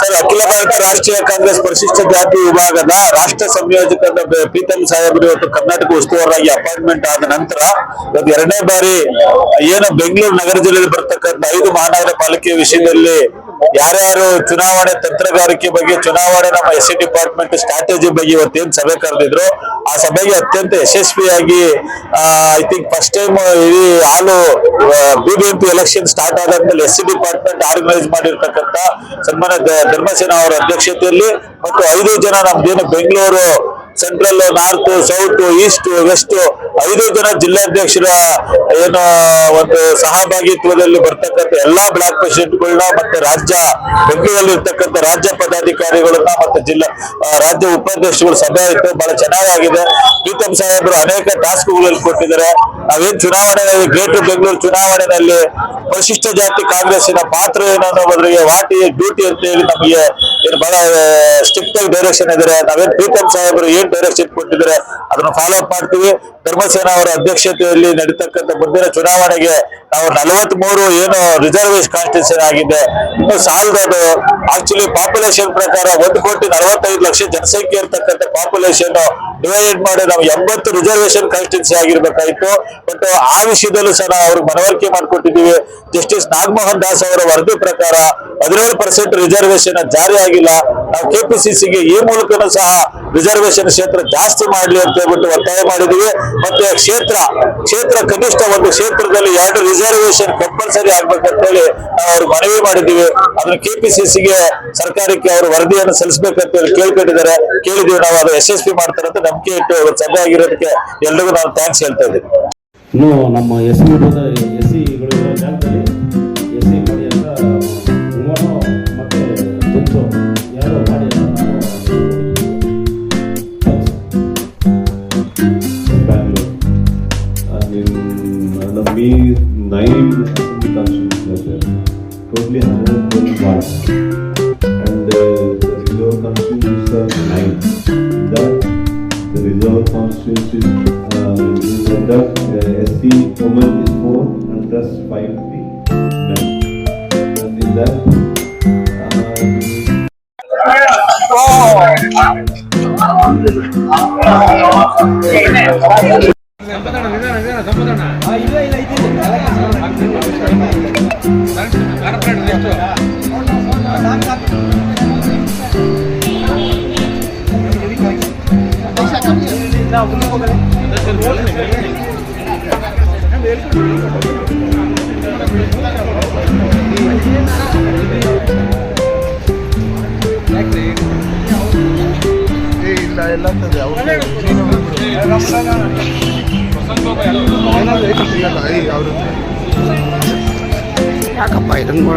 Sir, ಅಖಿಲ ಭಾರತ ರಾಷ್ಟ್ರೀಯ ಕಾಂಗ್ರೆಸ್ ಪರಿಶಿಷ್ಟ ಜಾತಿ ವಿಭಾಗದ ರಾಷ್ಟ್ರ ಸಂಯೋಜಕರ ಬ- ಪ್ರೀತಮ್ ಸಾಹೇಬರು ಇವತ್ತು ಕರ್ನಾಟಕ ಉಸ್ತುವಾರಾಗಿ ಅಪಾಯಿಂಟ್ಮೆಂಟ್ ಆದ ನಂತರ ಇವತ್ತು ಎರಡನೇ ಬಾರಿ ಏನು ಬೆಂಗಳೂರು ನಗರ ಜಿಲ್ಲೆಯಲ್ಲಿ ಬರ್ತಕ್ಕಂಥ ಐದು ಮಹಾನಗರ ಪಾಲಿಕೆ ವಿಷಯದಲ್ಲಿ ಯಾರ್ಯಾರು ಚುನಾವಣೆ ತಂತ್ರಗಾರಿಕೆ ಬಗ್ಗೆ, ಚುನಾವಣೆ ನಮ್ಮ ಎಸ್ ಸಿ ಡಿಪಾರ್ಟ್ಮೆಂಟ್ ಸ್ಟ್ರಾಟಜಿ ಬಗ್ಗೆ ಇವತ್ತೇನ್ ಸಭೆ ಕರೆದಿದ್ರು, ಆ ಸಭೆಗೆ ಅತ್ಯಂತ ಯಶಸ್ವಿಯಾಗಿ ಐ ಥಿಂಕ್ ಫಸ್ಟ್ ಟೈಮ್ ಈ ಹಾಲು ಬಿಬಿಎಂಪಿ ಎಲೆಕ್ಷನ್ ಸ್ಟಾರ್ಟ್ ಆದಾದ್ಮೇಲೆ ಎಸ್ ಸಿ ಡಿಪಾರ್ಟ್ಮೆಂಟ್ ಆರ್ಗನೈಸ್ ಮಾಡಿರ್ತಕ್ಕಂಥ ಸನ್ಮಾನ ಧರ್ಮಸೇನ ಅವರ ಅಧ್ಯಕ್ಷತೆಯಲ್ಲಿ, ಮತ್ತು ಐದು ಜನ ನಮ್ದೇನು Bengaluru central north south east west ಐದು ಜನ ಜಿಲ್ಲಾಧ್ಯಕ್ಷರ ಏನು ಒಂದು ಸಹಭಾಗಿತ್ವದಲ್ಲಿ ಬರ್ತಕ್ಕಂಥ ಎಲ್ಲಾ ಬ್ಲಾಕ್ ಪ್ರೆಸಿಡೆಂಟ್ಗಳನ್ನ ಮತ್ತೆ ರಾಜ್ಯ ಬೆಂಗಳೂರಲ್ಲಿ ಇರ್ತಕ್ಕಂಥ ರಾಜ್ಯ ಪದಾಧಿಕಾರಿಗಳನ್ನ ಮತ್ತೆ ಜಿಲ್ಲಾ ರಾಜ್ಯ ಉಪಾಧ್ಯಕ್ಷಗಳು ಸಭೆ ಆಯ್ತು. ಬಹಳ ಚೆನ್ನಾಗಿದೆ ಪ್ರೀತಮ್ ಸಾಹೇಬರು ಅನೇಕ ಟಾಸ್ಕ್ಗಳಲ್ಲಿ ಕೊಟ್ಟಿದ್ದಾರೆ. ನಾವೇನ್ ಚುನಾವಣೆಯಲ್ಲಿ ಗ್ರೇಟರ್ ಬೆಂಗಳೂರು ಚುನಾವಣೆಯಲ್ಲಿ ಪರಿಶಿಷ್ಟ ಜಾತಿ ಕಾಂಗ್ರೆಸ್ಸಿನ ಪಾತ್ರ ಏನು ಅನ್ನೋದ್ರಿಗೆ ವಾಟ್ ಡ್ಯೂಟಿ ಅಂತ ಹೇಳಿ ನಮಗೆ ಏನು ಬಹಳ ಸ್ಟ್ರಿಕ್ಟ್ ಆಗಿ ಡೈರೆಕ್ಷನ್ ಇದ್ದಾರೆ ನಾವೇನ್ ಪ್ರೀತಮ್ ಸಾಹೇಬರು ಏನ್ ಡೈರೆಕ್ಷನ್ ಕೊಟ್ಟಿದ್ರೆ ಅದನ್ನು ಫಾಲೋ ಅಪ್ ಮಾಡ್ತೀವಿ. ಧರ್ಮಸೇನ ಅವರ ಅಧ್ಯಕ್ಷತೆಯಲ್ಲಿ ನಡೀತಕ್ಕಂಥ ಮುಂದಿನ ಚುನಾವಣೆಗೆ ನಾವು ನಲವತ್ತ್ ಮೂರು ಏನು ರಿಸರ್ವೇಶ್ ಕಾನ್ಸ್ಟಿಟ್ಯೂಷನ್ ಆಗಿದೆ. ಇನ್ನು ಸಾಲದದು ಆಕ್ಚುಲಿ ಪಾಪ್ಯುಲೇಷನ್ ಪ್ರಕಾರ ಒಂದು ಕೋಟಿ ನಲವತ್ತೈದು ಲಕ್ಷ ಜನಸಂಖ್ಯೆ ಇರ್ತಕ್ಕಂಥ ಪಾಪ್ಯುಲೇಷನ್ ಡಿವೈಡ್ ಮಾಡಿ ನಾವು ಎಂಬತ್ತು ರಿಸರ್ವೇಶನ್ ಕಾನ್ಸ್ಟಿಟ್ಯೂನ್ಸಿ ಆಗಿರ್ಬೇಕಾಯ್ತು. ಬಟ್ ಆ ವಿಷಯದಲ್ಲೂ ಸಹ ಅವ್ರಿಗೆ ಮನವರಿಕೆ ಮಾಡಿಕೊಟ್ಟಿದ್ದೀವಿ. ಜಸ್ಟಿಸ್ ನಾಗಮೋಹನ್ ದಾಸ್ ಅವರ ವರದಿ ಪ್ರಕಾರ ಹದಿನೇಳು ಪರ್ಸೆಂಟ್ ರಿಸರ್ವೇಶನ್ ಜಾರಿ ಆಗಿಲ್ಲ. ನಾವು ಕೆಪಿಸಿಸಿಗೆ ಈ ಮೂಲಕ ಸಹ ರಿಸರ್ವೇಶನ್ ಕ್ಷೇತ್ರ ಜಾಸ್ತಿ ಮಾಡಲಿ ಅಂತ ಹೇಳ್ಬಿಟ್ಟು ಒತ್ತಾಯ ಮಾಡಿದೀವಿ ಮತ್ತೆ ಕ್ಷೇತ್ರ ಕ್ಷೇತ್ರ ಕನಿಷ್ಠ ಒಂದು ಕ್ಷೇತ್ರದಲ್ಲಿ ಎರಡು ರಿಸರ್ವೇಶನ್ ಕಂಪಲ್ಸರಿ ಆಗ್ಬೇಕಂತ ಹೇಳಿ ನಾವು ಅವ್ರಿಗೆ ಮನವಿ ಮಾಡಿದ್ದೀವಿ. ಅದನ್ನ ಕೆಪಿಸಿಸಿಗೆ ಸರ್ಕಾರಕ್ಕೆ ಅವರು ವರದಿಯನ್ನು ಸಲ್ಲಿಸಬೇಕಂತ ಹೇಳಿ ಕೇಳ್ಕೊಂಡಿದ್ದಾರೆ ಕೇಳಿದೀವಿ ನಾವು ಅದು ಯಶಸ್ವಿ ಮಾಡ್ತಾರಂತ ನಂಬಿಕೆ ಇಟ್ಟು ಸಭೆ ಆಗಿರೋದಕ್ಕೆ ಎಲ್ರಿಗೂ ನಾನು ಥ್ಯಾಂಕ್ಸ್ ಹೇಳ್ತಾ ಇದ್ದೀನಿ ಇನ್ನು ನಮ್ಮ ಎಸ್ ಎಸ್ ಸಿಗಳು ಇರೋ ಜಾಗದಲ್ಲಿ ಎಸ್ ಸಿ ಮಾಡಿ ಅಂತ ಮತ್ತು ಎರಡು ಮಾಡಿ Bangalore. Nine uh, the me and thus uh, SC women is 4 and thus 5 men. And in that, uh, ಯಾಕಪ್ಪ ಇದನ್ನು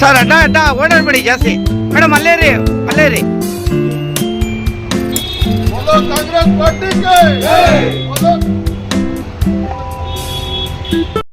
ಸರ್ ಅಡ್ಡ ಅಡ್ಡ ಓಡಾಡ್ಬೇಡಿ ಜಾಸ್ತಿ. ಮೇಡಮ್ ಅಲ್ಲೇ ರೀ ಅಲ್ಲೇ ರೀ ಕಾಂಗ್ರೆಸ್ ಪಾರ್ಟಿ